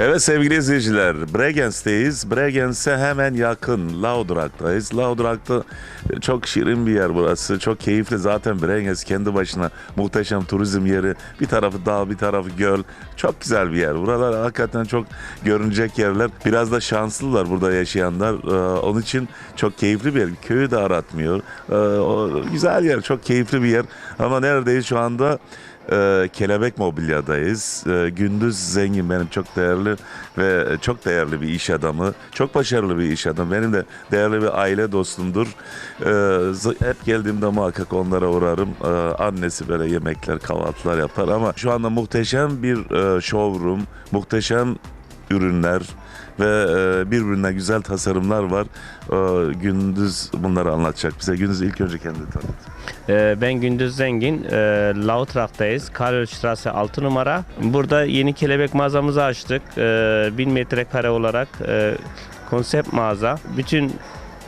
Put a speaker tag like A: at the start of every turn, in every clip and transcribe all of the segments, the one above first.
A: Evet sevgili izleyiciler, Bregenz'teyiz. Bregenz'e hemen yakın Laudrak'tayız. Laudrak'ta çok şirin bir yer burası. Çok keyifli. Zaten Bregenz kendi başına muhteşem turizm yeri. Bir tarafı dağ, bir tarafı göl. Çok güzel bir yer. Buralar hakikaten çok görünecek yerler. Biraz da şanslılar burada yaşayanlar. Ee, onun için çok keyifli bir yer. Köyü de aratmıyor. Ee, güzel yer, çok keyifli bir yer. Ama neredeyiz şu anda? Ee, Kelebek Mobilya'dayız. Ee, Gündüz Zengin benim çok değerli ve çok değerli bir iş adamı. Çok başarılı bir iş adamı. Benim de değerli bir aile dostumdur. Z- hep geldiğimde muhakkak onlara uğrarım. Ee, annesi böyle yemekler, kahvaltılar yapar ama şu anda muhteşem bir e, showroom, muhteşem ürünler ve e, birbirine güzel tasarımlar var. Ee, Gündüz bunları anlatacak bize. Gündüz ilk önce kendini tanıt.
B: Ee, Ben Gündüz Zengin, e, Lautrak'tayız. Karlstrasse 6 numara. Burada yeni kelebek mağazamızı açtık. Ee, 1000 metrekare olarak e, konsept mağaza. Bütün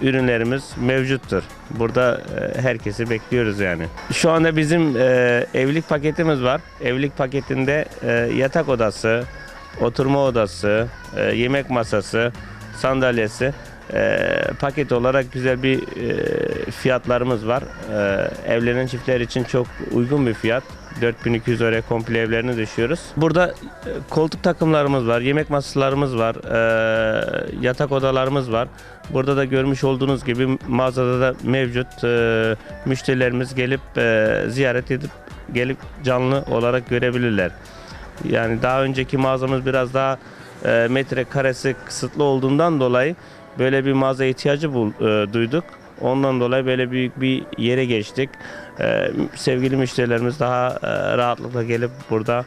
B: ürünlerimiz mevcuttur. Burada e, herkesi bekliyoruz yani. Şu anda bizim e, evlilik paketimiz var. Evlilik paketinde e, yatak odası, oturma odası, e, yemek masası, sandalyesi e, paket olarak güzel bir e, fiyatlarımız var. Evlenen çiftler için çok uygun bir fiyat. 4200 oraya komple evlerini düşüyoruz. Burada koltuk takımlarımız var, yemek masalarımız var, yatak odalarımız var. Burada da görmüş olduğunuz gibi mağazada da mevcut müşterilerimiz gelip ziyaret edip gelip canlı olarak görebilirler. Yani daha önceki mağazamız biraz daha e, metrekaresi kısıtlı olduğundan dolayı böyle bir mağaza ihtiyacı bul, e, duyduk. Ondan dolayı böyle büyük bir yere geçtik. E, sevgili müşterilerimiz daha e, rahatlıkla gelip burada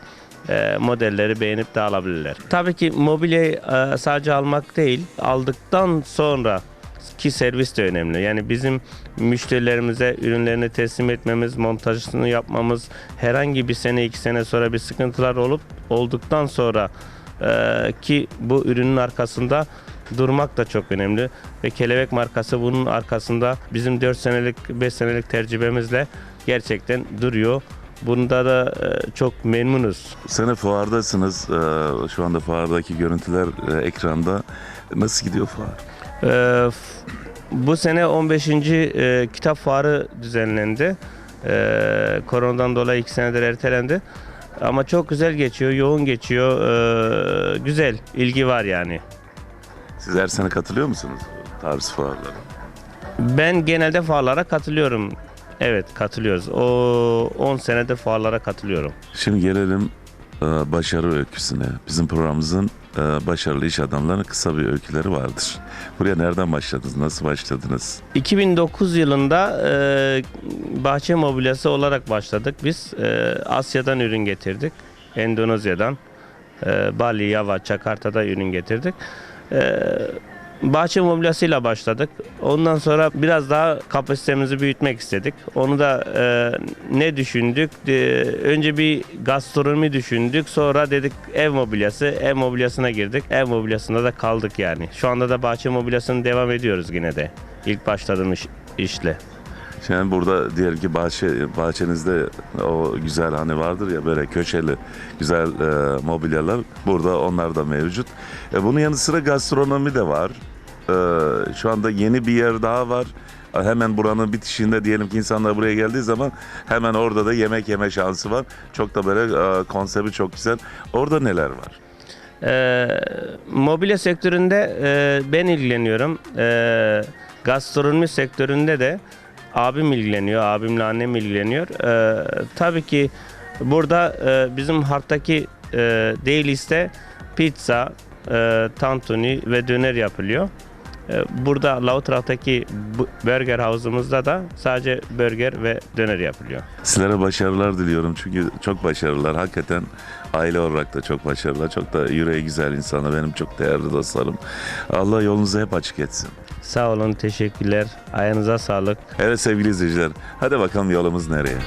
B: e, modelleri beğenip de alabilirler. Tabii ki mobilyayı e, sadece almak değil, aldıktan sonra ki servis de önemli. Yani bizim müşterilerimize ürünlerini teslim etmemiz, montajını yapmamız, herhangi bir sene iki sene sonra bir sıkıntılar olup olduktan sonra e, ki bu ürünün arkasında durmak da çok önemli ve kelebek markası bunun arkasında bizim 4 senelik 5 senelik tecrübemizle gerçekten duruyor. Bunda da e, çok memnunuz.
A: Sene fuardasınız. Ee, Şu anda fuardaki görüntüler e, ekranda. Nasıl gidiyor fuar?
B: Ee, bu sene 15. e, kitap fuarı düzenlendi. Ee, koronadan dolayı iki senedir ertelendi. Ama çok güzel geçiyor, yoğun geçiyor. Ee, güzel, ilgi var yani.
A: Siz her sene katılıyor musunuz tarz fuarlara?
B: Ben genelde fuarlara katılıyorum. Evet, katılıyoruz. O 10 senedir fuarlara katılıyorum.
A: Şimdi gelelim başarı öyküsüne. Bizim programımızın e, başarılı iş adamlarının kısa bir öyküleri vardır. Buraya nereden başladınız? Nasıl başladınız?
B: 2009 yılında e, bahçe mobilyası olarak başladık. Biz e, Asya'dan ürün getirdik. Endonezya'dan. E, Bali, Yava, Jakarta'da ürün getirdik. E, bahçe mobilyasıyla başladık. Ondan sonra biraz daha kapasitemizi büyütmek istedik. Onu da e, ne düşündük? E, önce bir gastronomi düşündük. Sonra dedik ev mobilyası. Ev mobilyasına girdik. Ev mobilyasında da kaldık yani. Şu anda da bahçe mobilyasını devam ediyoruz yine de. İlk başladığım iş, işle.
A: Şimdi burada diyelim ki bahçe, bahçenizde o güzel hani vardır ya böyle köşeli güzel e, mobilyalar. Burada onlar da mevcut. E, bunun yanı sıra gastronomi de var. E, şu anda yeni bir yer daha var. E, Hemen buranın bitişinde diyelim ki insanlar buraya geldiği zaman hemen orada da yemek yeme şansı var. Çok da böyle e, konsepti çok güzel. Orada neler var?
B: Ee, mobilya sektöründe e, ben ilgileniyorum. Ee, gastronomi sektöründe de abim ilgileniyor. Abimle annem ilgileniyor. Ee, tabii ki burada e, bizim harttaki e, Daily's'te pizza, e, tantuni ve döner yapılıyor. E, Burada Lautrak'taki bu- Burger House'umuzda da sadece burger ve döner yapılıyor.
A: Sizlere başarılar diliyorum çünkü çok başarılılar. Hakikaten aile olarak da çok başarılılar. Çok da yüreği güzel insanlar. Benim çok değerli dostlarım. Allah yolunuzu hep açık etsin.
B: Sağ olun, teşekkürler. Ayağınıza sağlık.
A: Evet sevgili izleyiciler. Hadi bakalım yolumuz nereye?